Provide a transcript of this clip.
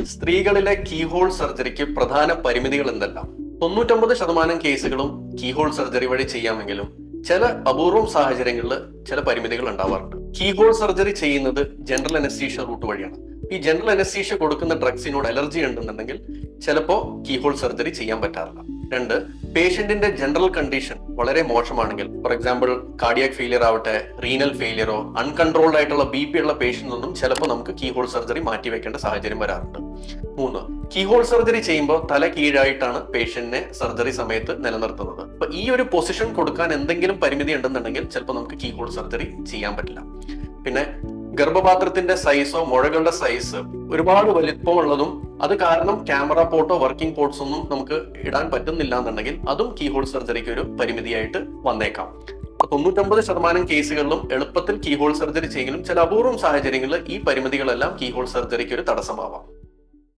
സ്ത്രീകളിലെ keyhole സർജറിക്ക് പ്രധാന പരിമിതികൾ എന്തെല്ലാം? തൊണ്ണൂറ്റൊമ്പത് ശതമാനം കേസുകളും കീഹോൾ സർജറി വഴി ചെയ്യാമെങ്കിലും ചില അപൂർവം സാഹചര്യങ്ങളിൽ ചില പരിമിതികൾ ഉണ്ടാവാറുണ്ട്. കീഹോൾ സർജറി ചെയ്യുന്നത് ജനറൽ അനസ്തീഷ്യ റൂട്ട് വഴിയാണ്. ഈ ജനറൽ അനസ്തീഷ്യ കൊടുക്കുന്ന ഡ്രഗ്സിനോട് അലർജി ഉണ്ടെന്നുണ്ടെങ്കിൽ ചിലപ്പോൾ കീഹോൾ സർജറി ചെയ്യാൻ പറ്റാറില്ല. രണ്ട് പേഷ്യന്റിന്റെ ജനറൽ കണ്ടീഷൻ വളരെ മോശമാണെങ്കിൽ ഫോർ എക്സാമ്പിൾ കാർഡിയാക് ഫെയിലിയർ ആവട്ടെ റീനൽ ഫെയിലിയറോ അൺകൺട്രോൾഡ് ആയിട്ടുള്ള ബി പി ഉള്ള പേഷ്യന്റ് ഒന്നും ചിലപ്പോൾ നമുക്ക് കീഹോൾ സർജറി മാറ്റിവെക്കേണ്ട സാഹചര്യം വരാറുണ്ട്. മൂന്ന് കീഹോൾ സർജറി ചെയ്യുമ്പോൾ തല കീഴായിട്ടാണ് പേഷ്യന്റിനെ സർജറി സമയത്ത് നിലനിർത്തുന്നത്. അപ്പൊ ഈ ഒരു പൊസിഷൻ കൊടുക്കാൻ എന്തെങ്കിലും പരിമിതി ഉണ്ടെന്നുണ്ടെങ്കിൽ ചിലപ്പോൾ നമുക്ക് കീഹോൾ സർജറി ചെയ്യാൻ പറ്റില്ല. പിന്നെ ഗർഭപാത്രത്തിന്റെ സൈസോ മുഴകളുടെ സൈസ് ഒരുപാട് വലിപ്പമുള്ളതും അത് കാരണം ക്യാമറ പോർട്ടോ വർക്കിംഗ് പോർട്ട്സ് ഒന്നും നമുക്ക് ഇടാൻ പറ്റുന്നില്ല എന്നുണ്ടെങ്കിൽ അതും കീഹോൾ സർജറിക്ക് ഒരു പരിമിതിയായിട്ട് വന്നേക്കാം. തൊണ്ണൂറ്റമ്പത് ശതമാനം കേസുകളിലും എളുപ്പത്തിൽ കീഹോൾ സർജറി ചെയ്യെങ്കിലും ചില അപൂർവം സാഹചര്യങ്ങളിൽ ഈ പരിമിതികളെല്ലാം കീഹോൾ സർജറിക്ക് ഒരു തടസ്സമാവാം.